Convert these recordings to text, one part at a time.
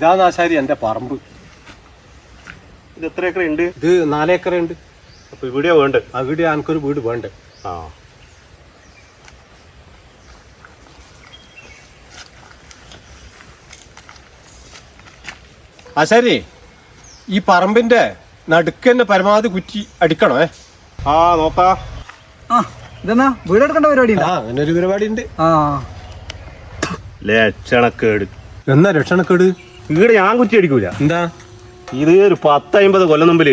ഇതാണ് ആശാരി എന്റെ പറമ്പ്. ഇത് എത്ര ഏക്കർ ഉണ്ട്? ഇത് നാലേക്കർ ഉണ്ട്. അപ്പൊ ഇവിടെയാ വേണ്ടത് അവിടെ എനിക്കൊരു വീട് വേണ്ടേ? ആ. ആശാരി ഈ പറമ്പിന്റെ നടുക്ക് തന്നെ പരമാവധി കുറ്റി അടിക്കണേ ആ നോക്കാ. ആ ഇതെന്നാ? വീടെടുക്കേണ്ട പരിപാടി ആ അങ്ങനെ ഒരു പരിപാടി ഉണ്ട്. ആ. ലക്ഷണക്കേട്. എന്നാ രക്ഷണക്കേട് ഇവിടെ ഞാൻ കുറ്റി അടിക്കൂല. എന്താ? ഇത് ഒരു പത്തമ്പത് കൊല്ലം മുമ്പിൽ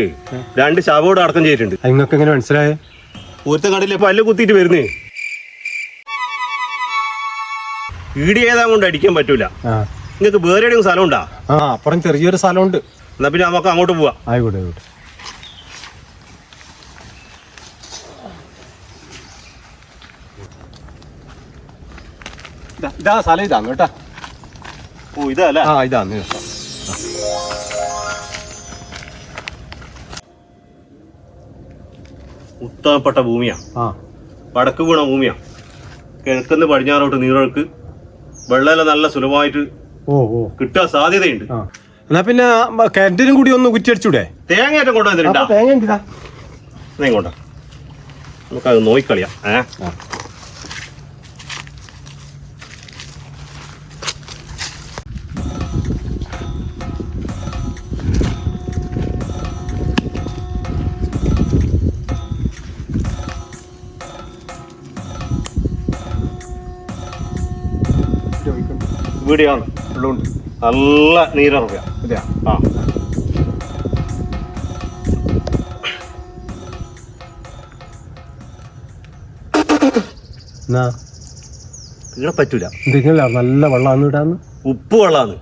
രണ്ട് ശവോട് അടക്കം ചെയ്തിട്ടുണ്ട്. നിങ്ങൾക്ക് എങ്ങനെ മനസ്സിലായേ? ഒരുത്ത കടയിലെ പല്ല് കുത്തിയിട്ട് വരുന്നേ? ഈടി ഏതാ കൊണ്ട് അടിക്കാൻ പറ്റൂല. നിങ്ങൾക്ക് വേറെ എവിടെയും സ്ഥലം ഉണ്ടാ ആ അപ്പുറം ചെറിയൊരു സ്ഥലമുണ്ട്. എന്നാ പിന്നെ നമുക്ക് അങ്ങോട്ട് പോവാ. ആയിക്കോട്ടെ ആയിക്കോട്ടെ. ഇതാ സ്ഥലം ഇതാ കേട്ടാ. ഓ ഇതല്ലേ? ആ ഇതാണ് ഉത്തമപ്പെട്ട ഭൂമിയാ. ആ. വടക്ക് വീണ ഭൂമിയാ. കിഴക്കുന്ന് പടിഞ്ഞാറോട്ട് നീരൊഴുക്ക്. വെള്ളമെല്ലാം നല്ല സുലഭമായിട്ട് ഓ ഓ. കിട്ടാൻ സാധ്യതയുണ്ട്. എന്നാ പിന്നെ കിണറ്റിനും കൂടി ഒന്ന് കുറ്റിയടിച്ചൂടെ? തേങ്ങയേറ്റം കൊണ്ടുവന്നിട്ടുണ്ടോ? തേങ്ങ ഇങ്ങോട്ടാ നമുക്കത് നോക്കിക്കളിയാ. ഏ? ആ. ഇവിടെയാണ്. ഉള്ളുണ്ട് നല്ല നീരിറക്കുക അതെയാ ആ. എന്നാ? ഇവിടെ പറ്റൂല. എന്തെങ്കിലും നല്ല വെള്ളമാണ് ഇടാന്ന്? ഉപ്പ് വെള്ളാന്ന്.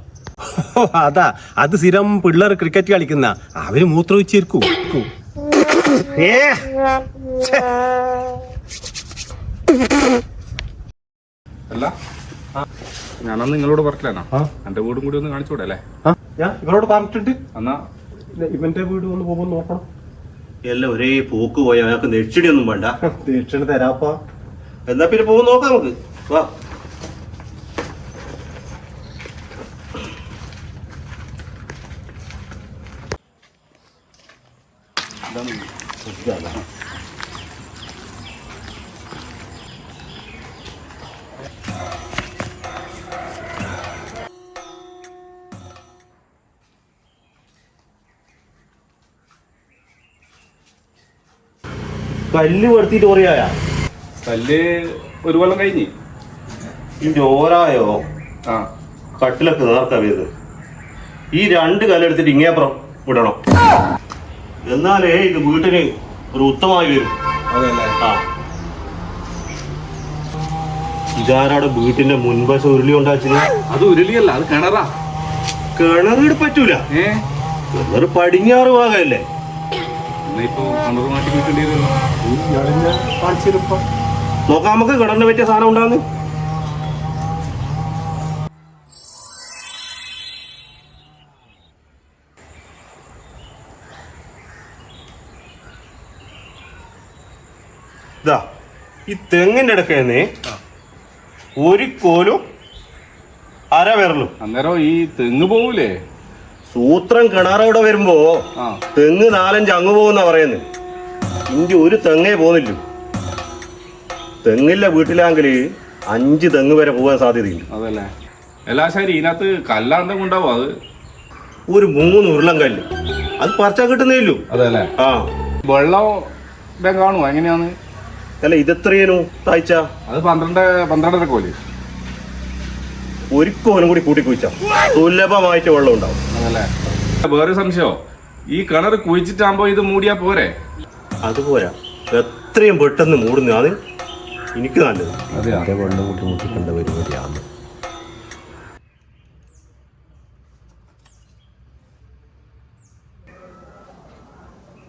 അതാ. അത് സ്ഥിരം പിള്ളേർ ക്രിക്കറ്റ് കളിക്കുന്ന. അവർ മൂത്രമൊഴിച്ചിരിക്കും അല്ല. ഞാനന്ന് നിങ്ങളോട് പറഞ്ഞില്ലേനാ ആ. എന്റെ വീടും കൂടി ഒന്ന് കാണിച്ചൂടെ അല്ലേ? ഞാൻ ഇവരോട് പറഞ്ഞിട്ടുണ്ട്. എന്നാ? ഇവന്റെ വീട് ഒന്ന് പോകുമ്പോൾ നോക്കണം. എല്ലാം ഒരേ പോക്ക് പോയ. അയാൾക്ക് നെച്ചിടിയൊന്നും വേണ്ട. ദക്ഷിണ തരാപ്പാ. എന്നാ പിന്നെ പോകും നോക്കാം നമുക്ക്. വാ. കല്ല് വെറുത്തിട്ട് കുറയായ കല്ല് ഒരു കൊല്ലം കഴിഞ്ഞ്. ഈ ചോരായോ ആ. കട്ടിലൊക്കെ നേർക്കാ ഈ രണ്ട് കല്ലെടുത്തിട്ട് ഇങ്ങേപ്പുറം വിടണം. എന്നാലേ ഇത് വീട്ടിന് ഒരു ഉത്തമമായി വരും. ആ. ഇതാരാടെ വീട്ടിന്റെ മുൻവശം ഉരുളി ഉണ്ടാച്ചിന് അത് ഉരുളിയല്ല അത് കിണറാ. കിണറിട് പറ്റൂല. കിണർ പടിഞ്ഞാറ് ഭാഗമല്ലേ? എന്നാ ഇപ്പൊ കിണർ മാറ്റി കിട്ടേണ്ടി വരുമല്ലോ കാണിച്ചിരുപ്പ നോക്കാം നമുക്ക് കിണറിന് പറ്റിയ സാധനം ഉണ്ടാന്ന്. ഇതാ ഈ തെങ്ങിന്റെ ഇടയ്ക്ക് ഒരു കോലും അര വിരലും. അന്നേരം ഈ തെങ്ങ് പോവൂലേ? സൂത്രം കിണറവിടെ വരുമ്പോ തെങ്ങ് നാലഞ്ച് അങ്ങ് പോകുന്ന പറയുന്നത് ഇഞ്ചി ഒരു തെങ്ങേ പോകുന്നില്ല. തെങ്ങില്ല വീട്ടിലാങ്കിൽ അഞ്ച് തെങ്ങ് വരെ പോകാൻ സാധ്യതയില്ല അതല്ലേ? എല്ലാ ശരി ഇതിനകത്ത് കല്ലാണ്ടെങ്കിൽ ഉണ്ടാവും അത്? ഒരു മൂന്ന് ഉരുളൻ കല്ല്. അത് പറിച്ചാൽ കിട്ടുന്നേ ഇല്ലു. അതല്ലേ? ആ. വെള്ളം കാണുമോ എങ്ങനെയാന്ന് അല്ല ഇതെത്രയേനു താഴ്ച? അത് പന്ത്രണ്ട് പന്ത്രണ്ടര കോൽ. ഒരു കോലും കൂടി കൂട്ടി കുഴിച്ചോ. സുലഭമായിട്ട് വെള്ളം ഉണ്ടാവും. വേറെ സംശയോ ഈ കിണർ കുഴിച്ചിട്ടാകുമ്പോ ഇത് മൂടിയാ പോരെ? അതുപോരാ. എത്രയും പെട്ടെന്ന് അത് എനിക്ക് നല്ലത്. അതെ വെള്ളം കൂട്ടി മുട്ടിക്കേണ്ട പരിപാടിയാണ്.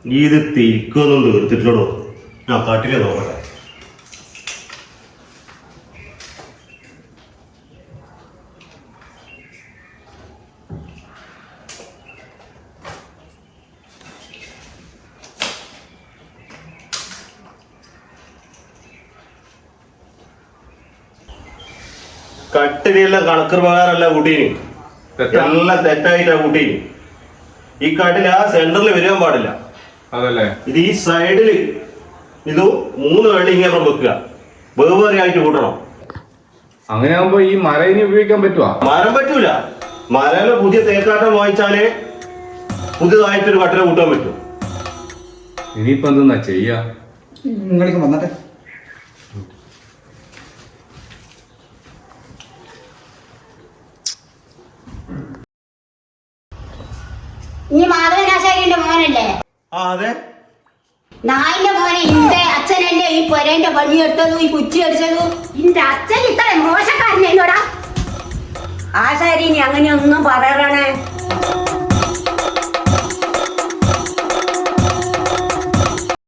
നീ ഇത് തിരിക്കൊന്നും തീർത്തിട്ടുള്ളൂ ഞാൻ കാട്ടിലെ നോക്കട്ടെ. കട്ടിലെല്ലാം കണക്ക് പ്രകാരമല്ല കൂട്ടീന്. നല്ല എല്ലാം തെറ്റായിട്ടാ കൂട്ടീന്. ഈ കട്ടിൽ ആ സെന്ററിൽ വരാൻ പാടില്ല. അതല്ലേ? ഇത് ഈ സൈഡിൽ ഇത് മൂന്ന് വേണ്ടി ഇങ്ങനെ വെക്കുക. വെവ്വേറെ ആയിട്ട് കൂട്ടണം. അങ്ങനെ ആകുമ്പോ ഈ മര ഇനി ഉപയോഗിക്കാൻ പറ്റുമോ മരം പറ്റൂല. മരയിലെ പുതിയ തേക്കാട്ടം വാങ്ങിച്ചാലേ പുതിയതായിട്ടൊരു കട്ടില കൂട്ടാൻ പറ്റും. ഇനിയിപ്പോ എന്തെന്നാ ചെയ്യാ? നിങ്ങൾക്ക് വന്നട്ടെ. ഈ മാധവനാശാരിന്റെ മോനല്ലേ? ആ അതെ. നായിന്റെ മോനെ എന്റെ അച്ഛനല്ലേ ഈ പൊരേന്റെ പണിയെടുത്തതും ഈ കുച്ചി അടിച്ചതും? എന്റെ അച്ഛൻ ഇത്ര മോശക്കാരനല്ലോടാ. ആശാരി അങ്ങനെ അങ്ങനെയൊന്നും പറയണേ.